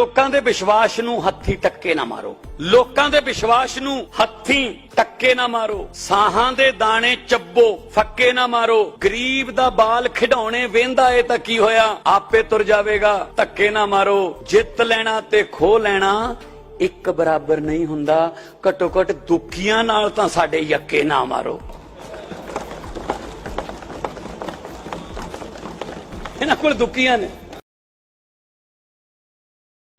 ਲੋਕਾਂ ਦੇ ਵਿਸ਼ਵਾਸ ਨੂੰ ਹੱਥੀ ਟੱਕੇ ਨਾ ਮਾਰੋ। ਲੋਕਾਂ ਦੇ ਵਿਸ਼ਵਾਸ ਨੂੰ ਹੱਥੀ ਟੱਕੇ ਨਾ ਮਾਰੋ। ਸਾਹਾਂ ਦੇ ਦਾਣੇ ਚੱਬੋ, ਫੱਕੇ ਨਾ ਮਾਰੋ। ਗਰੀਬ ਦਾ ਬਾਲ ਖਿਡੌਣੇ ਵੇਂਦਾ ਏ ਤਾਂ ਕੀ ਹੋਇਆ? ਆਪੇ ਤੁਰ ਜਾਵੇਗਾ, ਧੱਕੇ ਨਾ ਮਾਰੋ। ਜਿੱਤ ਲੈਣਾ ਤੇ ਖੋ ਲੈਣਾ ਇੱਕ ਬਰਾਬਰ ਨਹੀਂ ਹੁੰਦਾ। ਘੱਟੋ ਘੱਟ ਦੁਖੀਆਂ ਨਾਲ ਤਾਂ ਸਾਡੇ ਯੱਕੇ ਨਾ ਮਾਰੋ। ਇਹਨਾਂ ਕੋਲ ਦੁਖੀਆਂ ਨੇ।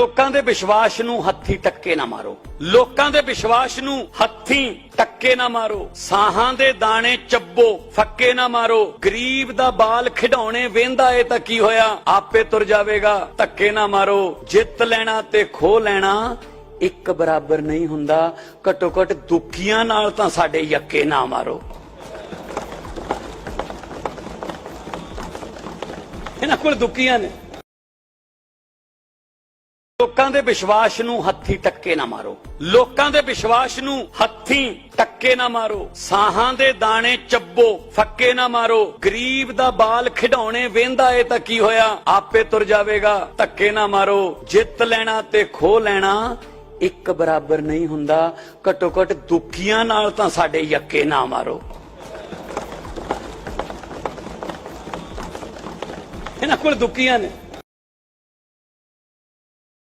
ਲੋਕਾਂ ਦੇ ਵਿਸ਼ਵਾਸ ਨੂੰ ਹੱਥੀ ਟੱਕੇ ਨਾ ਮਾਰੋ। ਲੋਕਾਂ ਦੇ ਵਿਸ਼ਵਾਸ ਨੂੰ ਹੱਥੀ ਟੱਕੇ ਨਾ ਮਾਰੋ। ਸਾਹਾਂ ਦੇ ਦਾਣੇ ਚੱਬੋ, ਫੱਕੇ ਨਾ ਮਾਰੋ। ਗਰੀਬ ਦਾ ਬਾਲ ਖਿਡੌਣੇ ਵੇਂਦਾ ਏ ਤਾਂ ਕੀ ਹੋਇਆ? ਆਪੇ ਤੁਰ ਜਾਵੇਗਾ, ਧੱਕੇ ਨਾ ਮਾਰੋ। ਜਿੱਤ ਲੈਣਾ ਤੇ ਖੋ ਲੈਣਾ ਇੱਕ ਬਰਾਬਰ ਨਹੀਂ ਹੁੰਦਾ। ਘੱਟੋ ਘੱਟ ਦੁਖੀਆਂ ਨਾਲ ਤਾਂ ਸਾਡੇ ਯੱਕੇ ਨਾ ਮਾਰੋ। ਇਹਨਾਂ ਕੋਲ ਦੁਖੀਆਂ ਨੇ। ਲੋਕਾਂ ਦੇ ਵਿਸ਼ਵਾਸ ਨੂੰ ਹੱਥੀ ਟੱਕੇ ਨਾ ਮਾਰੋ। ਲੋਕਾਂ ਦੇ ਵਿਸ਼ਵਾਸ ਨੂੰ ਹੱਥੀ ਟੱਕੇ ਨਾ ਮਾਰੋ। ਸਾਹਾਂ ਦੇ ਦਾਣੇ ਚੱਬੋ, ਫੱਕੇ ਨਾ ਮਾਰੋ। ਗਰੀਬ ਦਾ ਬਾਲ ਖਿਡੌਣੇ ਵੇਂਦਾ ਏ ਤਾਂ ਕੀ ਹੋਇਆ? ਆਪੇ ਤੁਰ ਜਾਵੇਗਾ, ਧੱਕੇ ਨਾ ਮਾਰੋ। ਜਿੱਤ ਲੈਣਾ ਤੇ ਖੋ ਲੈਣਾ ਇੱਕ ਬਰਾਬਰ ਨਹੀਂ ਹੁੰਦਾ। ਘੱਟੋ ਘੱਟ ਦੁਖੀਆਂ ਨਾਲ ਤਾਂ ਸਾਡੇ ਯੱਕੇ ਨਾ ਮਾਰੋ। ਇਹਨਾਂ ਕੋਲ ਦੁਖੀਆਂ ਨੇ।